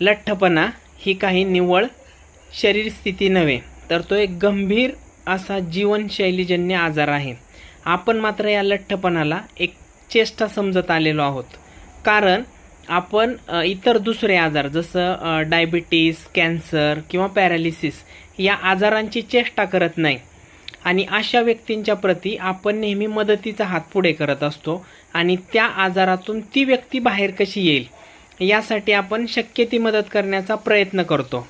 लठ्ठपणा ही काही निव्वळ शरीर स्थिती नव्हे तर तो एक गंभीर असा जीवनशैलीजन्य आजार आहे. आपण मात्र या लठ्ठपणाला एक चेष्टा समजत आलेलो आहोत. कारण आपण इतर दुसरे आजार जसं डायबिटीस कॅन्सर किंवा पॅरालिसिस या आजारांची चेष्टा करत नाही. आणि अशा व्यक्तींच्या प्रती आपण नेहमी मदतीचा हात पुढे करत असतो आणि त्या आजारातून ती व्यक्ती बाहेर कशी येईल? यासाठी आपण शक्य ती मदत करण्याचा प्रयत्न करतो.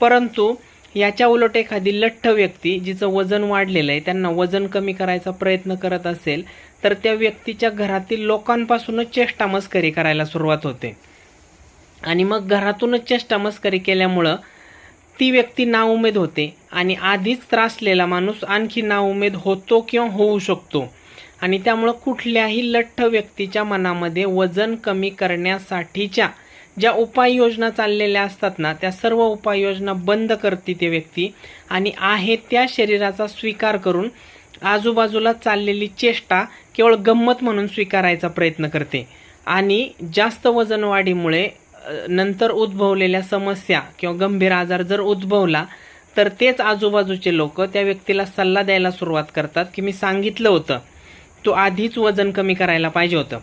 परंतु याच्या उलट एखादी लठ्ठ व्यक्ती जिचं वजन वाढलेलं आहे त्यांना वजन कमी करायचा प्रयत्न करत असेल तर त्या व्यक्तीच्या घरातील लोकांपासूनच चेष्टा मस्करी करायला सुरुवात होते. आणि मग घरातूनच चेष्टा मस्करी केल्यामुळं ती व्यक्ती नाउमेद होते आणि आधीच त्रासलेला माणूस आणखी नाउमेद होतो किंवा होऊ शकतो. आणि त्यामुळं कुठल्याही लठ्ठ व्यक्तीच्या मनामध्ये वजन कमी करण्यासाठीच्या ज्या उपाययोजना चाललेल्या असतात ना त्या सर्व उपाययोजना बंद करते ते व्यक्ती आणि आहे त्या शरीराचा स्वीकार करून आजूबाजूला चाललेली चेष्टा केवळ गंमत म्हणून स्वीकारायचा प्रयत्न करते. आणि जास्त वजनवाढीमुळे नंतर उद्भवलेल्या समस्या किंवा गंभीर आजार जर उद्भवला तर तेच आजूबाजूचे लोक त्या व्यक्तीला सल्ला द्यायला सुरुवात करतात की मी सांगितलं होतं. तो आधीच वजन कमी करायला पाहिजे होतं.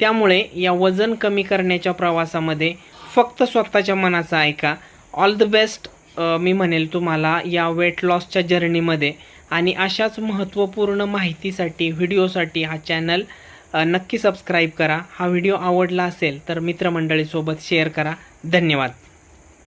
त्यामुळे या वजन कमी करण्याच्या प्रवासामध्ये फक्त स्वतःच्या मनाचा ऐका. ऑल द बेस्ट मी म्हणेल तुम्हाला या वेट लॉसच्या जर्नीमध्ये आणि अशाच महत्त्वपूर्ण माहितीसाठी व्हिडिओसाठी हा चॅनल नक्की सबस्क्राईब करा. हा व्हिडिओ आवडला असेल तर मित्रमंडळीसोबत शेअर करा. धन्यवाद.